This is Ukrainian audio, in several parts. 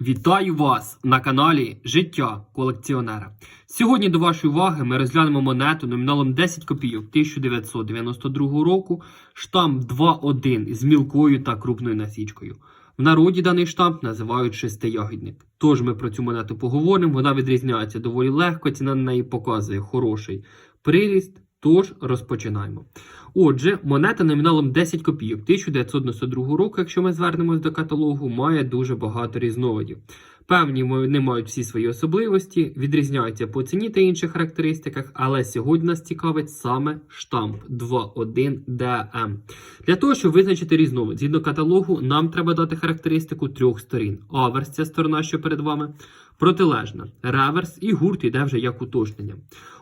Вітаю вас на каналі Життя колекціонера. Сьогодні до вашої уваги ми розглянемо монету номіналом 10 копійок 1992 року, штамп 2.1 з мілкою та крупною насічкою. В народі даний штамп називають шестиягідник. Тож ми про цю монету поговоримо. Вона відрізняється доволі легко, ціна на неї показує хороший приріст. Тож розпочинаємо. Отже, монета номіналом 10 копійок 1992 року, якщо ми звернемось до каталогу, має дуже багато різновидів. Певні вони мають всі свої особливості, відрізняються по ціні та інших характеристиках, але сьогодні нас цікавить саме штамп 2.1 DM. Для того, щоб визначити різновид, згідно каталогу, нам треба дати характеристику трьох сторін. Аверс, ця сторона, що перед вами, протилежна, реверс і гурт іде вже як уточнення.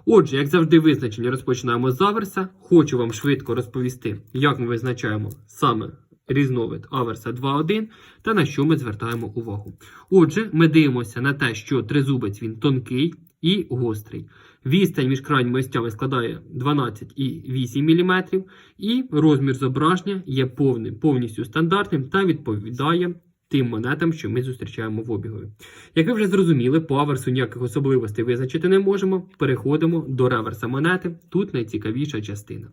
Отже, як завжди, визначення розпочинаємо з аверса. Хочу вам швидко розповісти, як ми визначаємо саме різновид аверса 2.1 та на що ми звертаємо увагу. Отже, ми дивимося на те, що тризубець він тонкий і гострий. Відстань між крайніми остями складає 12,8 мм, і розмір зображення є повним, повністю стандартним та відповідає тим монетам, що ми зустрічаємо в обігові. Як ви вже зрозуміли, по аверсу ніяких особливостей визначити не можемо. Переходимо до реверса монети. Тут найцікавіша частина.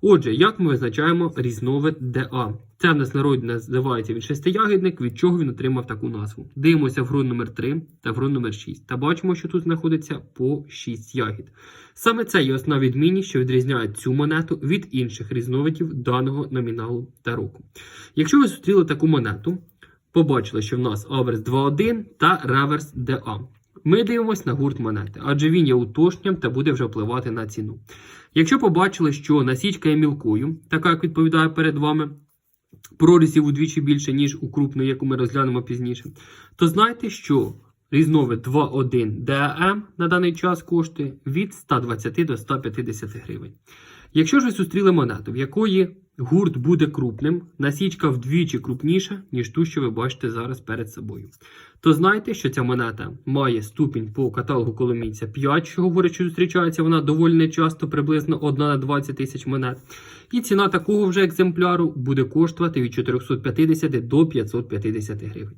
Отже, як ми визначаємо різновид DA? Це в нас народі називається він шестиягідник, від чого він отримав таку назву. Дивимося в гру номер 3 та в гру номер 6 та бачимо, що тут знаходиться по 6 ягід. Саме це є основна відмінність, що відрізняє цю монету від інших різновидів даного номіналу та року. Якщо ви зустріли таку монету, побачили, що в нас аверс 2.1 та реверс DA. Ми дивимося на гурт монети, адже він є уточненням та буде вже впливати на ціну. Якщо побачили, що насічка є мілкою, така як відповідає перед вами, прорізів удвічі більше, ніж у крупної, яку ми розглянемо пізніше, то знайте, що різновид 2.1 DAM на даний час коштує від 120 до 150 гривень. Якщо ж ви зустріли монету, в якої гурт буде крупним, насічка вдвічі крупніша, ніж ту, що ви бачите зараз перед собою, то знайте, що ця монета має ступінь по каталогу коломійця 5, що говорить, що зустрічається вона доволі нечасто, приблизно 1 на 20 тисяч монет. І ціна такого вже екземпляру буде коштувати від 450 до 550 гривень.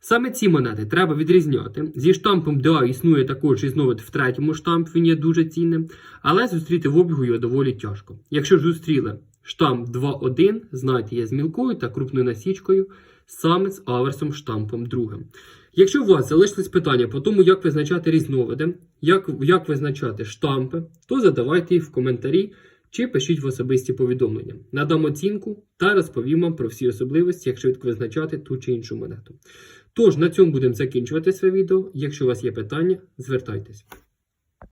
Саме ці монети треба відрізняти. Зі штампом DA існує також різновид в третьому штамп, він є дуже цінним, але зустріти в обігу його доволі тяжко. Якщо ж зустріли штамп 2.1, знайте, є з мілкою та крупною насічкою, саме з аверсом штампом другим. Якщо у вас залишились питання по тому, як визначати різновиди, як, як визначати штампи, то задавайте їх в коментарі чи пишіть в особисті повідомлення. Надам оцінку та розповім вам про всі особливості, як швидко визначати ту чи іншу монету. Тож, на цьому будемо закінчувати своє відео. Якщо у вас є питання, звертайтесь.